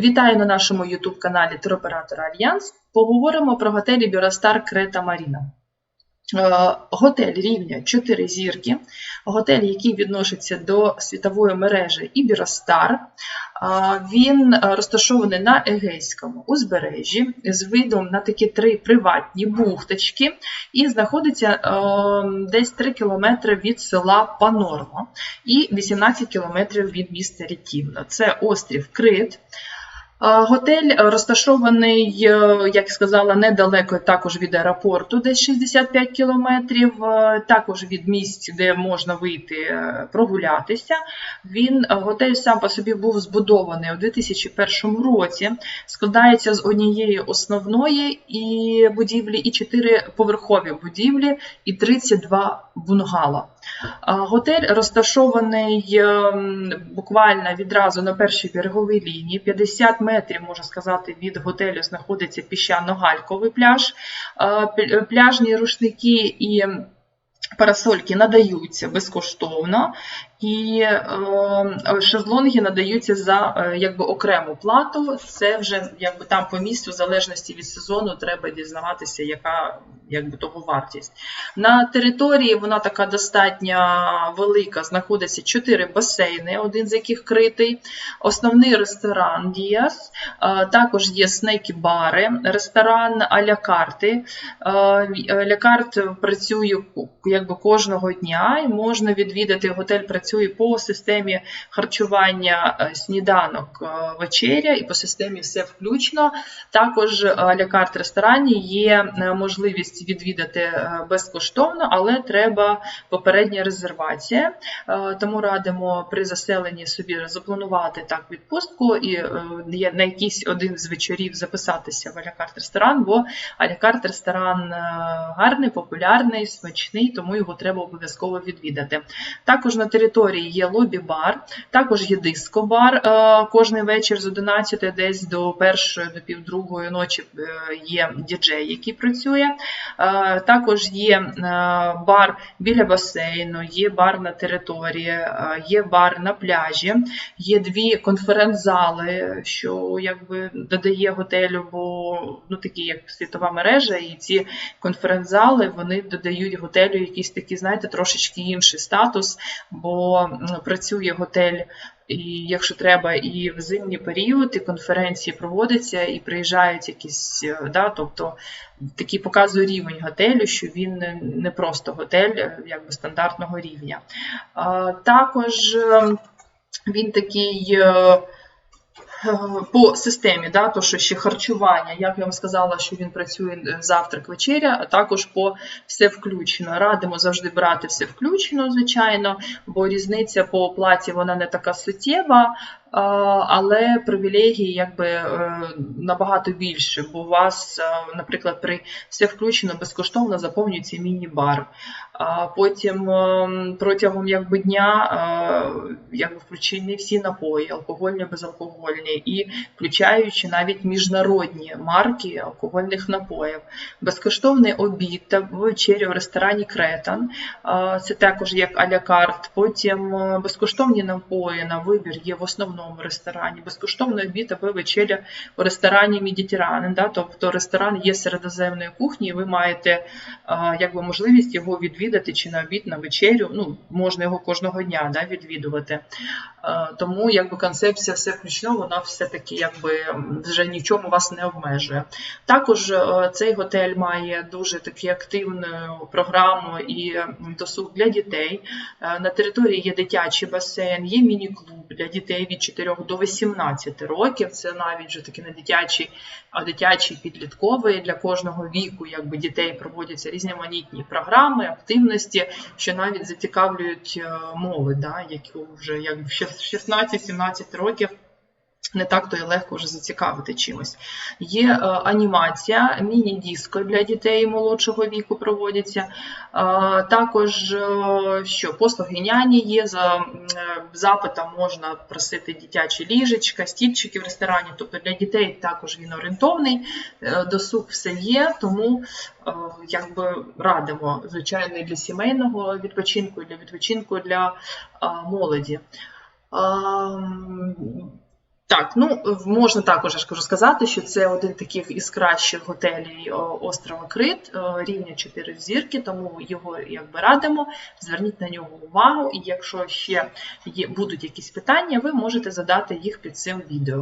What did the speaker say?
Вітаю на нашому YouTube каналі Туроператора Альянс. Поговоримо про готелі Бюростар Крета Маріна. Е, Готель рівня 4 зірки, готель, який відноситься до світової мережі Ібіростар. Е, Він розташований на Егейському узбережжі з видом на такі три приватні бухточки і знаходиться е, десь 3 кілометри від села Панормо і 18 кілометрів від міста Рітівна. Це острів Крит. Е, Готель розташований, е, як сказала, недалеко також від аеропорту, десь 65 кілометрів, е, також від місць, де можна вийти е, прогулятися. Він е, готель сам по собі був збудований у 2001 році. Складається з однієї основної і будівлі, і чотири поверхові будівлі, і 32 бунгало. Готель розташований ем, буквально відразу на першій береговій лінії. 50 метрів, можна сказати, від готелю знаходиться піщано-гальковий пляж. Пляжні рушники і парасольки надаються безкоштовно, і е, шезлонги надаються за е, якби окрему плату. Це вже якби там по місту, в залежності від сезону, треба дізнаватися, яка якби того вартість. На території вона така достатньо велика. Знаходиться чотири басейни, один з яких критий, основний ресторан Діас, е, також є снекі-бари, ресторан а-ля карти. А-ля карт працює якби кожного дня, і можна відвідати готель. Працює по системі харчування е, сніданок, е, вечеря і по системі все включно. Також а-ля ресторані є е, можливість відвідати е, безкоштовно, але треба попередня резервація. Е, Тому радимо при заселенні собі запланувати так відпустку і е, на якийсь один з вечорів записатися в алякарт ресторан, бо алякарт ресторан е, гарний, популярний, смачний, тому його треба обов'язково відвідати. Також на території є лобі-бар, також є диско-бар. Е, Кожний вечір з 11 десь до першої, до півдругої ночі е, є діджей, який працює. Е, Також є бар біля басейну, є бар на території, є бар на пляжі, є дві конференц-зали, що якби додає готелю, бо ну такі як світова мережа, і ці конференц-зали вони додають готелю якийсь такий, знаєте, трошечки інший статус, бо працює готель. І якщо треба, і в зимній період, і конференції проводяться, і приїжджають якісь, е, да, тобто такий показує рівень готелю, що він не- просто готель е, якби стандартного рівня. Також е, він такий. Е, По системі, да, то що ще харчування, як я вам сказала, що він працює е, завтрак, вечеря, а також по все включено. Радимо завжди брати все включено, звичайно, бо різниця по оплаті вона не така суттєва, але привілегії якби е, набагато більше, бо у вас, е, наприклад, при все включено безкоштовно заповнюється міні-бар. Потім ем, протягом якби дня е, якби включені всі напої, алкогольні, безалкогольні, і включаючи навіть міжнародні марки алкогольних напоїв. Безкоштовний обід та вечеря в ресторані Кретан. Е, Це також як а-ля карт. Потім е, безкоштовні напої на вибір є в основному ресторані. Безкоштовний обід або вечеря в ресторані Медітеранен. Да? Тобто ресторан є середоземної кухні, і ви маєте якби можливість його відвідати чи на обід, на вечерю. Ну, можна його кожного дня да, відвідувати. Тому якби концепція все включно, вона все-таки якби вже нічому вас не обмежує. Також е, цей готель має дуже таку активну програму і досуг для дітей. Е, На території є дитячий басейн, є міні-клуб для дітей від 4 до 18 років. Це навіть вже таки не дитячий, а дитячий підлітковий для кожного віку, якби дітей проводяться різноманітні програми, активності, що навіть зацікавлюють е, молодь, да, які вже якби в 16-17 років. Не так то і легко вже зацікавити чимось. Є е, анімація, міні-диско для дітей молодшого віку проводяться. Е, також е, що послуги няні є. За запитом можна просити дитячі ліжечка, стільчики в ресторані. Тобто для дітей також він орієнтовний, досуг все є, тому якби радимо, звичайно, і для сімейного відпочинку, і для відпочинку для молоді. Так, ну можна також я кажу сказати, що це один таких із кращих готелів острова Крит, е, рівня 4 зірки, тому його якби радимо. Зверніть на нього увагу, і якщо ще є, будуть якісь питання, ви можете задати їх під цим відео.